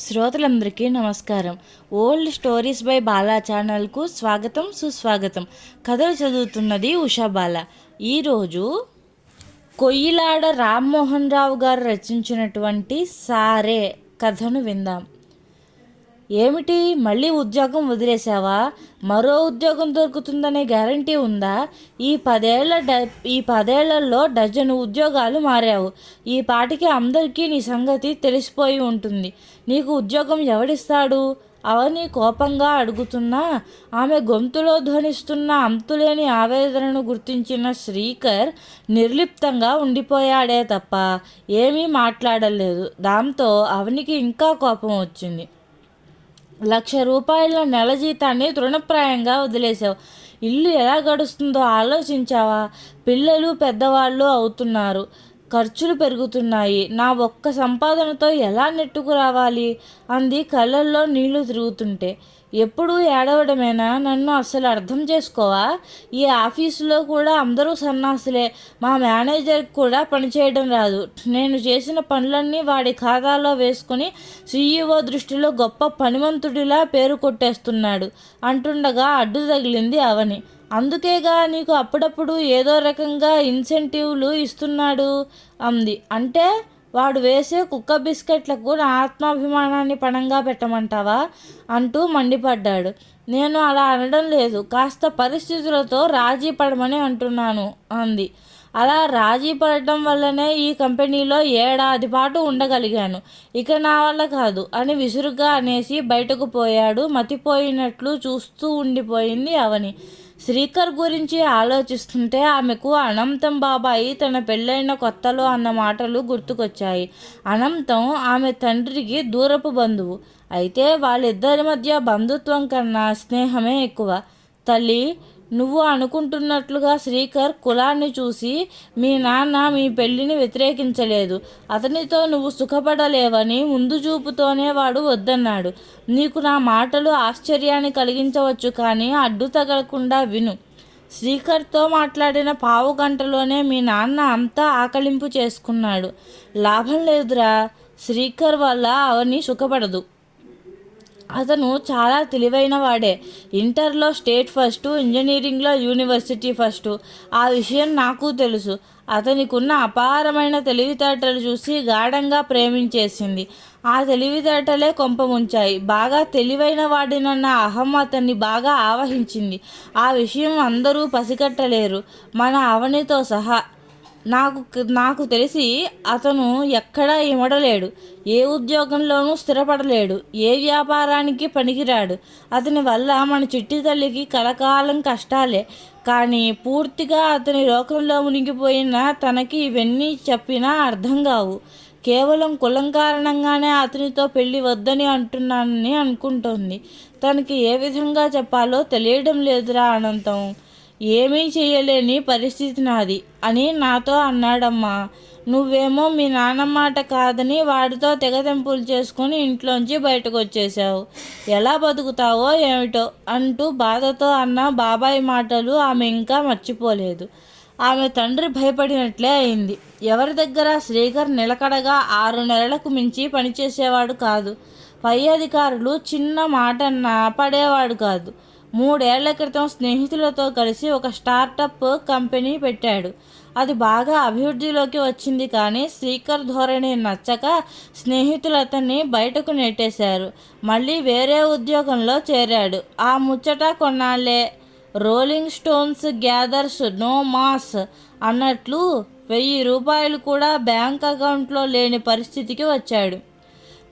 శ్రోతలందరికీ నమస్కారం. Old stories by Bala ఛానల్కు స్వాగతం సుస్వాగతం. కథలు చదువుతున్నది ఉషా బాల. ఈరోజు కొయ్యిలాడ రామ్మోహన్ రావు గారు రచించినటువంటి సారే కథను విందాం. ఏమిటి? మళ్ళీ ఉద్యోగం వదిలేసావా మరో ఉద్యోగం దొరుకుతుందనే గ్యారంటీ ఉందా? ఈ పదేళ్ళ డ ఈ పదేళ్ళలో డజను ఉద్యోగాలు మారావు. ఈ పాటికి అందరికీ నీ సంగతి తెలిసిపోయి ఉంటుంది. నీకు ఉద్యోగం ఎవడిస్తాడు? అవని కోపంగా అడుగుతున్నా. ఆమె గొంతులో ధ్వనిస్తున్న అంతులేని ఆవేదనను గుర్తించిన శ్రీకర్ నిర్లిప్తంగా ఉండిపోయాడే తప్ప ఏమీ మాట్లాడలేదు. దాంతో అవనికి ఇంకా కోపం వచ్చింది. లక్ష రూపాయల నెల జీతాన్ని తృణప్రాయంగా వదిలేసావు ఇల్లు ఎలా గడుస్తుందో ఆలోచించావా? పిల్లలు పెద్దవాళ్ళు అవుతున్నారు. ఖర్చులు పెరుగుతున్నాయి. నా ఒక్క సంపాదనతో ఎలా నెట్టుకు రావాలి? అంది కళ్ళల్లో నీళ్ళు తిరుగుతుంటే. ఎప్పుడూ ఏడవడమేనా? నన్ను అస్సలు అర్థం చేసుకోవా? ఈ ఆఫీసులో కూడా అందరూ సన్నాసులే. మా మేనేజర్కి కూడా పనిచేయడం రాదు. నేను చేసిన పనులన్నీ వాడి ఖాతాలో వేసుకుని సీఈఓ దృష్టిలో గొప్ప పనిమంతుడిలా పేరు కొట్టేస్తున్నాడు. అంటుండగా అడ్డు తగిలింది అవని. అందుకేగా నీకు అప్పుడప్పుడు ఏదో రకంగా ఇన్సెంటివ్లు ఇస్తున్నాడు అంది. అంటే వాడు వేసే కుక్క బిస్కెట్లకు నా ఆత్మాభిమానాన్ని పణంగా పెట్టమంటావా? అంటూ మండిపడ్డాడు. నేను అలా అనడం లేదు. కాస్త పరిస్థితులతో రాజీ పడమని అంటున్నాను అంది. అలా రాజీ పడటం వల్లనే ఈ కంపెనీలో ఏడాది పాటు ఉండగలిగాను. ఇక నా వల్ల కాదు అని విసురుగా అనేసి బయటకు పోయాడు. మతిపోయినట్లు చూస్తూ ఉండిపోయింది అవని. శ్రీకర్ గురించి ఆలోచిస్తుంటే ఆమెకు అనంతం బాబాయి తన పెళ్ళైన కొత్తలో అన్న మాటలు గుర్తుకొచ్చాయి. అనంతం ఆమె తండ్రికి దూరపు బంధువు. అయితే వాళ్ళిద్దరి మధ్య బంధుత్వం కన్నా స్నేహమే ఎక్కువ. తల్లి నువ్వు అనుకుంటున్నట్లుగా శ్రీకర్ కులాన్ని చూసి మీ నాన్న మీ పెళ్ళిని వ్యతిరేకించలేదు. అతనితో నువ్వు సుఖపడలేవని ముందు చూపుతోనే వాడు వద్దన్నాడు. నీకు నా మాటలు ఆశ్చర్యాన్ని కలిగించవచ్చు కానీ అడ్డు తగలకుండా విను. శ్రీకర్తో మాట్లాడిన పావు గంటలోనే మీ నాన్న అంతా ఆకలింపు చేసుకున్నాడు. లాభం లేదురా. శ్రీకర్ వల్ల అవని సుఖపడదు. అతను చాలా తెలివైన వాడే. ఇంటర్లో స్టేట్ ఫస్ట్ ఇంజనీరింగ్లో యూనివర్సిటీ ఫస్ట్. ఆ విషయం నాకు తెలుసు. అతనికున్న అపారమైన తెలివితేటలు చూసి గాఢంగా ప్రేమించేసింది. ఆ తెలివితేటలే కొంపముంచాయి బాగా తెలివైన వాడినన్న అహం అతన్ని బాగా ఆవహించింది. ఆ విషయం అందరూ పసిగట్టలేరు. మన అవనితో సహా నాకు నాకు తెలిసి అతను ఎక్కడా ఇమడలేడు ఏ ఉద్యోగంలోనూ స్థిరపడలేడు. ఏ వ్యాపారానికి పనికిరాడు. అతని వల్ల మన చిట్టి తల్లికి కలకాలం కష్టాలే. కానీ పూర్తిగా అతని లోకంలో మునిగిపోయిన తనకి ఇవన్నీ చెప్పినా అర్థం కావు. కేవలం కులం కారణంగానే అతనితో పెళ్ళి వద్దని అంటున్నానని అనుకుంటోంది. తనకి ఏ విధంగా చెప్పాలో తెలియడం లేదురా అనంతం. ఏమీ చేయలేని పరిస్థితి నాది అని నాతో అన్నాడమ్మా. నువ్వేమో మీ నాన్న మాట కాదని వాడితో తెగతెంపులు చేసుకుని ఇంట్లోంచి బయటకు వచ్చేసావు ఎలా బతుకుతావో ఏమిటో అంటూ బాధతో అన్న బాబాయ్ మాటలు ఆమె ఇంకా మర్చిపోలేదు. ఆమె తండ్రి భయపడినట్లే అయింది. ఎవరి దగ్గర శ్రీకర్ నిలకడగా ఆరు నెలలకు మించి పనిచేసేవాడు కాదు. పై అధికారులు చిన్న మాటన్నా పడేవాడు కాదు. మూడేళ్ళ క్రితం స్నేహితులతో కలిసి ఒక స్టార్టప్ కంపెనీ పెట్టాడు. అది బాగా అభివృద్ధిలోకి వచ్చింది కానీ స్పీకర్ ధోరణి నచ్చక స్నేహితులు అతన్ని బయటకు నెట్టేశారు. మళ్ళీ వేరే ఉద్యోగంలో చేరాడు. ఆ ముచ్చట కొన్నాళ్ళే rolling stones gathers no moss అన్నట్లు వెయ్యి రూపాయలు కూడా బ్యాంక్ అకౌంట్లో లేని పరిస్థితికి వచ్చాడు.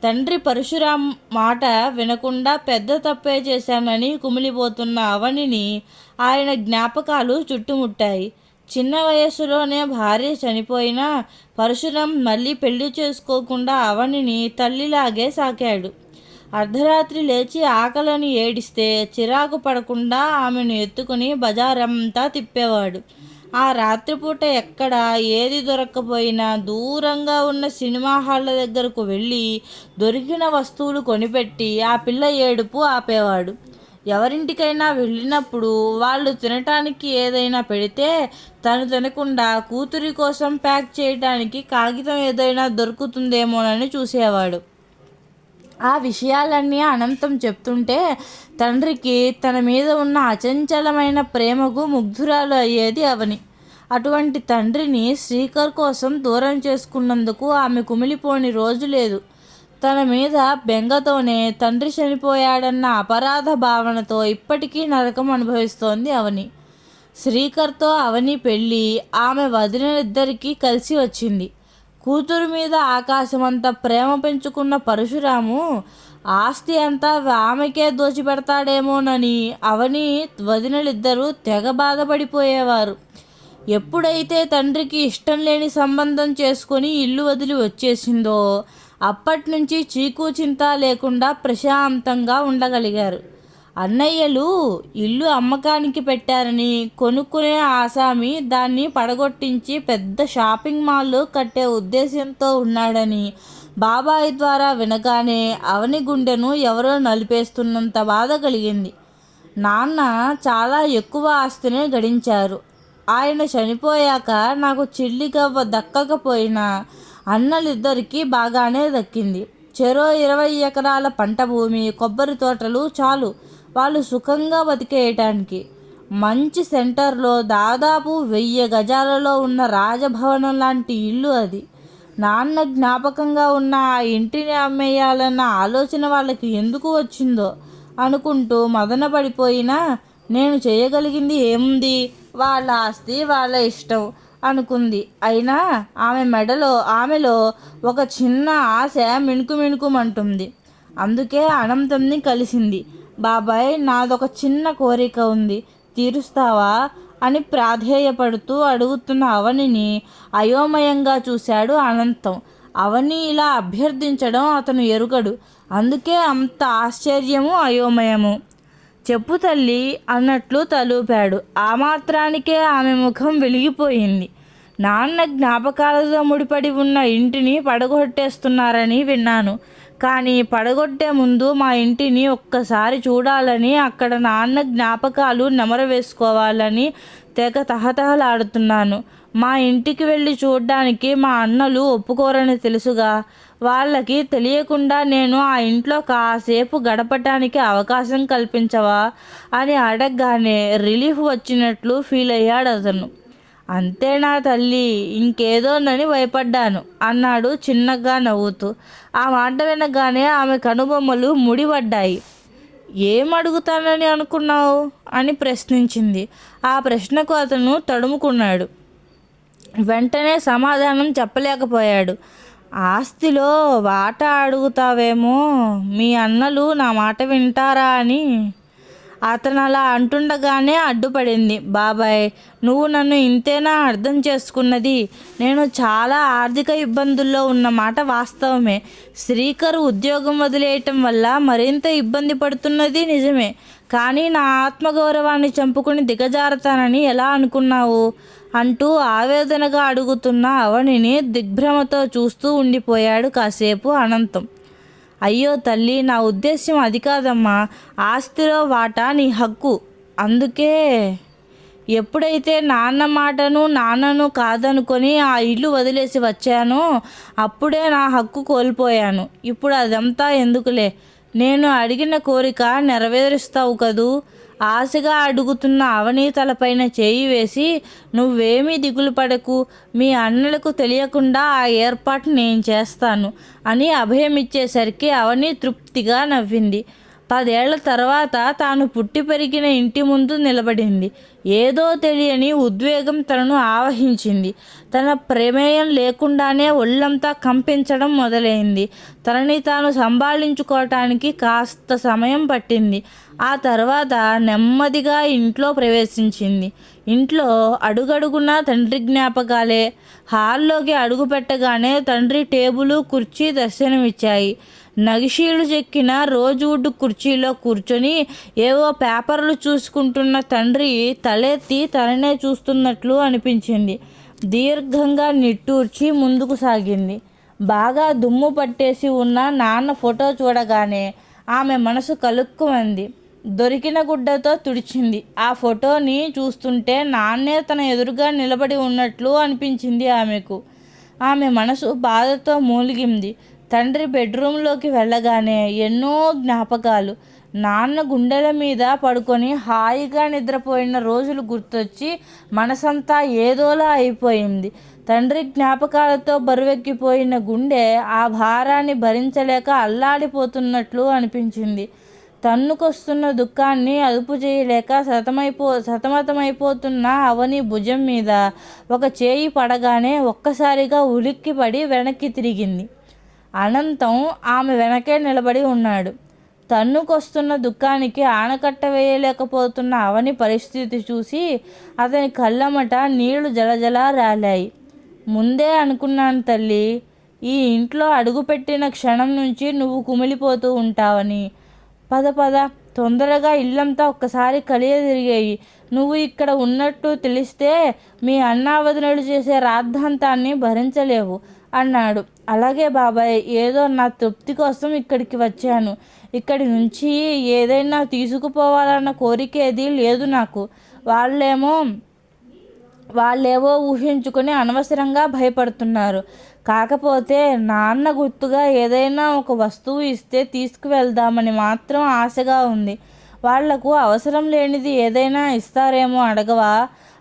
తండ్రి పరశురాం మాట వినకుండా పెద్ద తప్పే చేశానని కుమిలిపోతున్న అవనిని ఆయన జ్ఞాపకాలు చుట్టుముట్టాయి. చిన్న వయస్సులోనే భార్య చనిపోయినా పరశురాం మళ్ళీ పెళ్ళి చేసుకోకుండా అవనిని తల్లిలాగే సాకాడు. అర్ధరాత్రి లేచి ఆకలిని ఏడిస్తే చిరాకు పడకుండా ఆమెను ఎత్తుకుని బజారంతా తిప్పేవాడు. ఆ రాత్రిపూట ఎక్కడ ఏది దొరక్కపోయినా దూరంగా ఉన్న సినిమా హాళ్ళ దగ్గరకు వెళ్ళి దొరికిన వస్తువులు కొనిపెట్టి ఆ పిల్ల ఏడుపు ఆపేవాడు. ఎవరింటికైనా వెళ్ళినప్పుడు వాళ్ళు తినటానికి ఏదైనా పెడితే తను తినకుండా కూతురి కోసం ప్యాక్ చేయటానికి కాగితం ఏదైనా దొరుకుతుందేమోనని చూసేవాడు. ఆ విషయాలన్నీ అనంతం చెప్తుంటే తండ్రికి తన మీద ఉన్న అచంచలమైన ప్రేమకు ముగ్ధురాలు అయ్యేది అవని. అటువంటి తండ్రిని శ్రీకర్ కోసం దూరం చేసుకున్నందుకు ఆమె కుమిలిపోని రోజు లేదు. తన మీద బెంగతోనే తండ్రి చనిపోయాడన్న అపరాధ భావనతో ఇప్పటికీ నరకం అనుభవిస్తోంది అవని. శ్రీకర్తో అవని పెళ్ళి ఆమె వదిలిద్దరికీ కలిసి వచ్చింది. కూతురు మీద ఆకాశమంత ప్రేమ పెంచుకున్న పరశురాము ఆస్తి అంతా ఆమెకే దోచిపెడతాడేమోనని అవని వదినలిద్దరూ తెగ బాధపడిపోయేవారు. ఎప్పుడైతే తండ్రికి ఇష్టం లేని సంబంధం చేసుకొని ఇల్లు వదిలి వచ్చేసిందో అప్పటి నుంచి చీకు చింత లేకుండా ప్రశాంతంగా ఉండగలిగారు. అన్నయ్యలు ఇల్లు అమ్మకానికి పెట్టారని కొనుక్కునే ఆసామి దాన్ని పడగొట్టించి పెద్ద షాపింగ్ మాల్ కట్టే ఉద్దేశంతో ఉన్నాడని బాబాయ్ ద్వారా వినగానే అవని గుండెను ఎవరో నలిపేస్తున్నంత బాధ కలిగింది. నాన్న చాలా ఎక్కువ ఆస్తినే గడించారు. ఆయన చనిపోయాక నాకు చిల్లిగవ్వ దక్కకపోయినా అన్నలిద్దరికీ బాగానే దక్కింది. చెరో ఇరవై ఎకరాల పంట భూమి కొబ్బరి తోటలు చాలు. వాళ్ళు సుఖంగా బతికేయటానికి. మంచి సెంటర్లో దాదాపు వెయ్యి గజాలలో ఉన్న రాజభవనం లాంటి ఇల్లు అది. నాన్న జ్ఞాపకంగా ఉన్న ఆ ఇంటిని అమ్మేయాలన్న ఆలోచన వాళ్ళకి ఎందుకు వచ్చిందో అనుకుంటూ మదన పడిపోయినా నేను చేయగలిగింది ఏముంది? వాళ్ళ ఆస్తి వాళ్ళ ఇష్టం అనుకుంది. అయినా ఆమె మెడలో ఆమెలో ఒక చిన్న ఆశ మిణుకు మిణుకుమంటుంది. అందుకే అనంతంని కలిసింది. బాబాయ్ నాదొక చిన్న కోరిక ఉంది. తీరుస్తావా? అని ప్రాధేయపడుతూ అడుగుతున్న అవనిని అయోమయంగా చూశాడు అనంతం. అవని ఇలా అభ్యర్థించడం అతను ఎరుగడు. అందుకే అంత ఆశ్చర్యము అయోమయము. చెప్పు తల్లి అన్నట్లు తలూపాడు. ఆ మాత్రానికే ఆమె ముఖం వెలిగిపోయింది. నాన్న జ్ఞాపకాలతో ముడిపడి ఉన్న ఇంటిని పడగొట్టేస్తున్నారని విన్నాను. కానీ పడగొట్టే ముందు మా ఇంటిని ఒక్కసారి చూడాలని అక్కడ నాన్న జ్ఞాపకాలు నెమర వేసుకోవాలని తెగ తహతహలాడుతున్నాను. మా ఇంటికి వెళ్ళి చూడ్డానికి మా అన్నలు ఒప్పుకోరని తెలుసుగా. వాళ్ళకి తెలియకుండా నేను ఆ ఇంట్లో కాసేపు గడపటానికి అవకాశం కల్పించవా అని అడగగానే రిలీఫ్ వచ్చినట్లు ఫీల్ అయ్యాడు అతను అంతే నా తల్లి ఇంకేదోనని భయపడ్డాను అన్నాడు చిన్నగా నవ్వుతూ. ఆ మాట వినగానే ఆమె కనుబొమ్మలు ముడిపడ్డాయి. ఏం అడుగుతానని అనుకున్నావు? అని ప్రశ్నించింది. ఆ ప్రశ్నకు అతను తడుముకున్నాడు. వెంటనే సమాధానం చెప్పలేకపోయాడు. ఆస్తిలో వాటా అడుగుతావేమో? మీ అన్నలు నా మాట వింటారా అని అతను అలా అంటుండగానే అడ్డుపడింది. బాబాయ్ నువ్వు నన్ను ఇంతేనా అర్థం చేసుకున్నది? నేను చాలా ఆర్థిక ఇబ్బందుల్లో ఉన్న మాట వాస్తవమే. శ్రీకర్ ఉద్యోగం వదిలేయటం వల్ల మరింత ఇబ్బంది పడుతున్నది నిజమే. కానీ నా ఆత్మగౌరవాన్ని చంపుకుని దిగజారతానని ఎలా అనుకున్నావు? అంటూ ఆవేదనగా అడుగుతున్న అవనిని దిగ్భ్రమతో చూస్తూ ఉండిపోయాడు కాసేపు అనంతం. అయ్యో తల్లి నా ఉద్దేశ్యం అది కాదమ్మా. ఆస్తిలో వాటా నీ హక్కు. అందుకే ఎప్పుడైతే నాన్న మాటను నాన్నను కాదనుకొని ఆ ఇల్లు వదిలేసి వచ్చానో అప్పుడే నా హక్కు కోల్పోయాను. ఇప్పుడు అదంతా ఎందుకులే? నేను అడిగిన కోరిక నెరవేరుస్తావు కదూ? ఆశగా అడుగుతున్న అవనీతలపైన చేయి వేసి నువ్వేమీ దిగులు పడకు. మీ అన్నలకు తెలియకుండా ఆ ఏర్పాటు నేను చేస్తాను అని అభయమిచ్చేసరికి అవని తృప్తిగా నవ్వింది. పదేళ్ళ తర్వాత తాను పుట్టి పెరిగిన ఇంటి ముందు నిలబడింది. ఏదో తెలియని ఉద్వేగం తనను ఆవహించింది. తన ప్రమేయం లేకుండానే ఒళ్ళంతా కంపించడం మొదలైంది. తనని తాను సంభాళించుకోవటానికి కాస్త సమయం పట్టింది. ఆ తర్వాత నెమ్మదిగా ఇంట్లో ప్రవేశించింది. ఇంట్లో అడుగడుగున తండ్రి జ్ఞాపకాలే. హాల్లోకి అడుగు పెట్టగానే తండ్రి టేబుల్ కుర్చీ దర్శనమిచ్చాయి. నగిషీలు చెక్కిన రోజువుడ్ కుర్చీలో కూర్చొని ఏవో పేపర్లు చూసుకుంటున్న తండ్రి తలెత్తి తననే చూస్తున్నట్లు అనిపించింది. దీర్ఘంగా నిట్టూర్చి ముందుకు సాగింది. బాగా దుమ్ము పట్టేసి ఉన్న నాన్న ఫోటో చూడగానే ఆమె మనసు కలుక్కుమంది. దొరికిన గుడ్డతో తుడిచింది. ఆ ఫోటోని చూస్తుంటే నాన్నే తన ఎదురుగా నిలబడి ఉన్నట్లు అనిపించింది ఆమెకు. ఆమె మనసు బాధతో మూలిగింది. తండ్రి బెడ్రూమ్లోకి వెళ్ళగానే ఎన్నో జ్ఞాపకాలు. నాన్న గుండెల మీద పడుకొని హాయిగా నిద్రపోయిన రోజులు గుర్తొచ్చి మనసంతా ఏదోలా అయిపోయింది. తండ్రి జ్ఞాపకాలతో బరువెక్కిపోయిన గుండె ఆ భారాన్ని భరించలేక అల్లాడిపోతున్నట్లు అనిపించింది. తన్నుకొస్తున్న దుఃఖాన్ని అదుపు చేయలేక సతమైపో సతమతమైపోతున్న అవని భుజం మీద ఒక చేయి పడగానే ఒక్కసారిగా ఉలిక్కిపడి వెనక్కి తిరిగింది. అనంతం ఆమె వెనకే నిలబడి ఉన్నాడు. తన్నుకొస్తున్న దుఃఖానికి ఆనకట్ట వేయలేకపోతున్న అవని పరిస్థితి చూసి అతని కళ్ళమట నీళ్ళు జలజలా రాలాయి. ముందే అనుకున్నాను తల్లి ఈ ఇంట్లో అడుగుపెట్టిన క్షణం నుంచి నువ్వు కుమిలిపోతూ ఉంటావని. పద పద. తొందరగా ఇల్లంతా ఒక్కసారి కలియ తిరిగాయి. నువ్వు ఇక్కడ ఉన్నట్టు తెలిస్తే మీ అన్నావదనుడు చేసే రాద్ధాంతాన్ని భరించలేవు అన్నాడు. అలాగే బాబాయ్ ఏదో నా తృప్తి కోసం ఇక్కడికి వచ్చాను. ఇక్కడి నుంచి ఏదైనా తీసుకుపోవాలన్న కోరిక ఏది లేదు నాకు. వాళ్ళేమో వాళ్ళేవో ఊహించుకొని అనవసరంగా భయపడుతున్నారు. కాకపోతే నాన్న గుర్తుగా ఏదైనా ఒక వస్తువు ఇస్తే తీసుకువెళ్దామని మాత్రం ఆశగా ఉంది. వాళ్ళకు అవసరం లేనిది ఏదైనా ఇస్తారేమో అడగవా?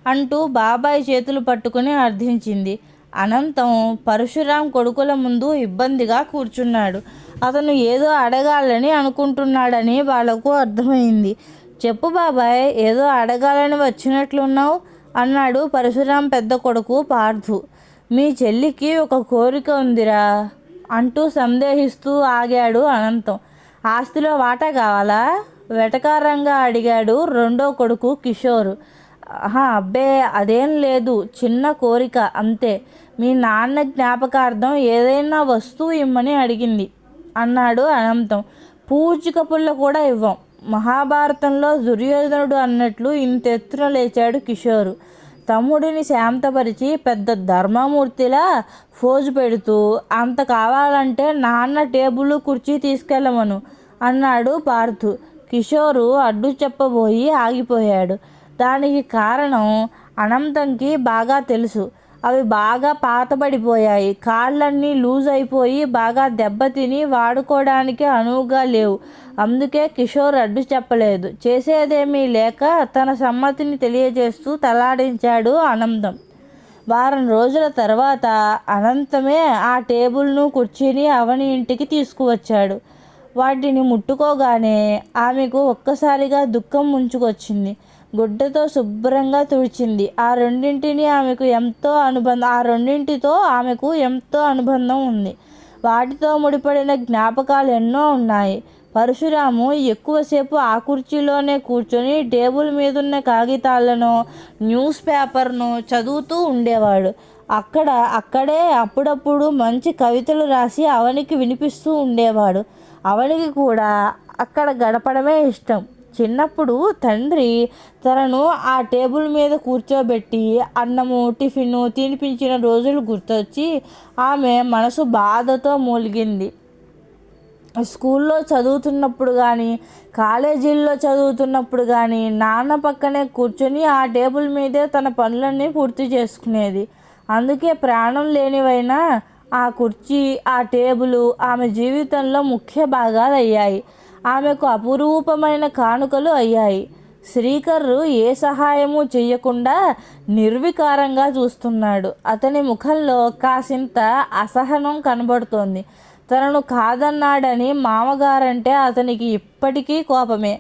అంటూ బాబాయ్ చేతులు పట్టుకుని అర్థించింది. అనంతం పరశురాం కొడుకుల ముందు ఇబ్బందిగా కూర్చున్నాడు. అతను ఏదో అడగాలని అనుకుంటున్నాడని వాళ్ళకు అర్థమైంది. చెప్పు బాబాయ్ ఏదో అడగాలని వచ్చినట్లున్నావు అన్నాడు పరశురాం పెద్ద కొడుకు పార్థు. మీ చెల్లికి ఒక కోరిక ఉందిరా. అంటూ సందేహిస్తూ ఆగాడు అనంతం. ఆస్తిలో వాటా కావాలా? వెటకారంగా అడిగాడు రెండో కొడుకు కిషోర్. అబ్బే అదేం లేదు. చిన్న కోరిక అంతే. మీ నాన్న జ్ఞాపకార్థం ఏదైనా వస్తువు ఇమ్మని అడిగింది అన్నాడు అనంతం. పూచిక పుల్ల కూడా ఇవ్వం. మహాభారతంలో దుర్యోధనుడు అన్నట్లు ఇంతెత్తున లేచాడు కిషోరు. తమ్ముడిని శాంతపరిచి పెద్ద ధర్మమూర్తిలా ఫోజు పెడుతూ అంత కావాలంటే నాన్న టేబుల్ కుర్చీ తీసుకెళ్ళమను అన్నాడు పార్థు. కిషోరు అడ్డు చెప్పబోయి ఆగిపోయాడు. దానికి కారణం అనంతంకి బాగా తెలుసు. అవి బాగా పాతబడిపోయాయి. కాళ్ళన్నీ లూజ్ అయిపోయి బాగా దెబ్బతిని వాడుకోవడానికి అనువుగా లేవు. అందుకే కిషోర్ అడ్డు చెప్పలేదు. చేసేదేమీ లేక తన సమ్మతిని తెలియజేస్తూ తలాడించాడు ఆనందం. వారం రోజుల తర్వాత అనంతమే ఆ టేబుల్ను కుర్చీని అవని ఇంటికి తీసుకువచ్చాడు. వాటిని ముట్టుకోగానే ఆమెకు ఒక్కసారిగా దుఃఖం ముంచుకొచ్చింది. గుడ్డతో శుభ్రంగా తుడిచింది. ఆ రెండింటిని ఆమెకు ఎంతో అనుబంధం ఆ రెండింటితో ఆమెకు ఎంతో అనుబంధం ఉంది. వాటితో ముడిపడిన జ్ఞాపకాలు ఎన్నో ఉన్నాయి. పరశురాము ఎక్కువసేపు ఆ కుర్చీలోనే కూర్చొని టేబుల్ మీదున్న కాగితాలను న్యూస్ పేపర్ను చదువుతూ ఉండేవాడు. అక్కడ అక్కడే అప్పుడప్పుడు మంచి కవితలు రాసి అవనికి వినిపిస్తూ ఉండేవాడు. అవనికి కూడా అక్కడ గడపడమే ఇష్టం. చిన్నప్పుడు తండ్రి తనను ఆ టేబుల్ మీద కూర్చోబెట్టి అన్నము టిఫిన్ తినిపించిన రోజులు గుర్తొచ్చి ఆమె మనసు బాధతో మూలిగింది. స్కూల్లో చదువుతున్నప్పుడు కానీ కాలేజీల్లో చదువుతున్నప్పుడు కానీ నాన్న పక్కనే కూర్చొని ఆ టేబుల్ మీదే తన పనులన్నీ పూర్తి చేసుకునేది. అందుకే ప్రాణం లేనివైనా ఆ కుర్చీ ఆ టేబుల్ ఆమె జీవితంలో ముఖ్య భాగాలు అయ్యాయి ఆమెకు అపురూపమైన కానుకలు అయ్యాయి. శ్రీకర్రు ఏ సహాయము చెయ్యకుండా నిర్వికారంగా చూస్తున్నాడు. అతని ముఖంలో కాసింత అసహనం కనబడుతోంది. తనను కాదన్నాడని మామగారంటే అతనికి ఇప్పటికీ కోపమే.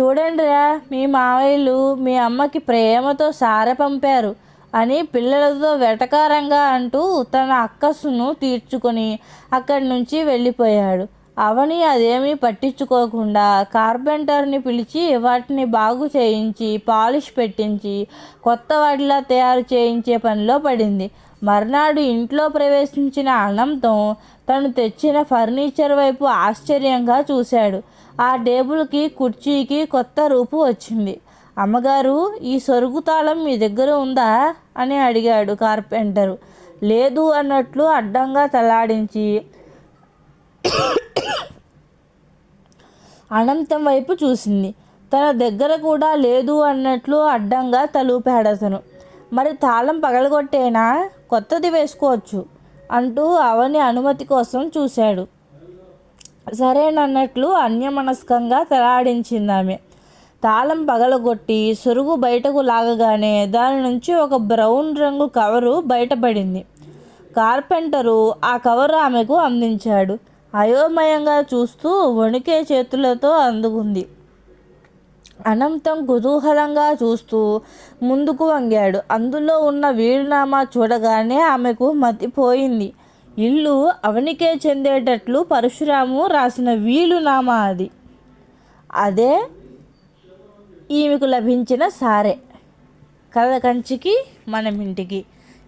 చూడండిరా మీ మావయ్యలు మీ అమ్మకి ప్రేమతో సారె పంపారు అని పిల్లలతో వెటకారంగా అంటూ తన అక్కస్సును తీర్చుకొని అక్కడి నుంచి వెళ్ళిపోయాడు. అవని అదేమీ పట్టించుకోకుండా కార్పెంటర్ని పిలిచి వాటిని బాగు చేయించి పాలిష్ పెట్టించి కొత్త వాటిలా తయారు చేయించే పనిలో పడింది. మర్నాడు ఇంట్లో ప్రవేశించిన అనంతం తను తెచ్చిన ఫర్నిచర్ వైపు ఆశ్చర్యంగా చూశాడు. ఆ టేబుల్కి కుర్చీకి కొత్త రూపు వచ్చింది. అమ్మగారు ఈ సొరుగు తాళం మీ దగ్గర ఉందా? అని అడిగాడు కార్పెంటరు. లేదు అన్నట్లు అడ్డంగా తలాడించి అనంతం వైపు చూసింది. తన దగ్గర కూడా లేదు అన్నట్లు అడ్డంగా తలూపాడు మరి తాళం పగలగొట్టేనా? కొత్తది వేసుకోవచ్చు అంటూ అవని అనుమతి కోసం చూశాడు. సరేనన్నట్లు అన్యమనస్కంగా తలాడించింది ఆమె. తాళం పగలగొట్టి సురుగు బయటకు లాగగానే దాని నుంచి ఒక బ్రౌన్ రంగు కవరు బయటపడింది. కార్పెంటరు ఆ కవరు ఆమెకు అందించాడు. అయోమయంగా చూస్తూ వణికే చేతులతో అందుకుంది. అనంతం కుతూహలంగా చూస్తూ ముందుకు వంగాడు. అందులో ఉన్న వీరునామా చూడగానే ఆమెకు మతిపోయింది. ఇల్లు అవనికే చెందేటట్లు పరశురాము రాసిన వీలునామా అది. అదే ఈమెకు లభించిన సారే. కథ కంచికి మనమింటికి. ఇంటికి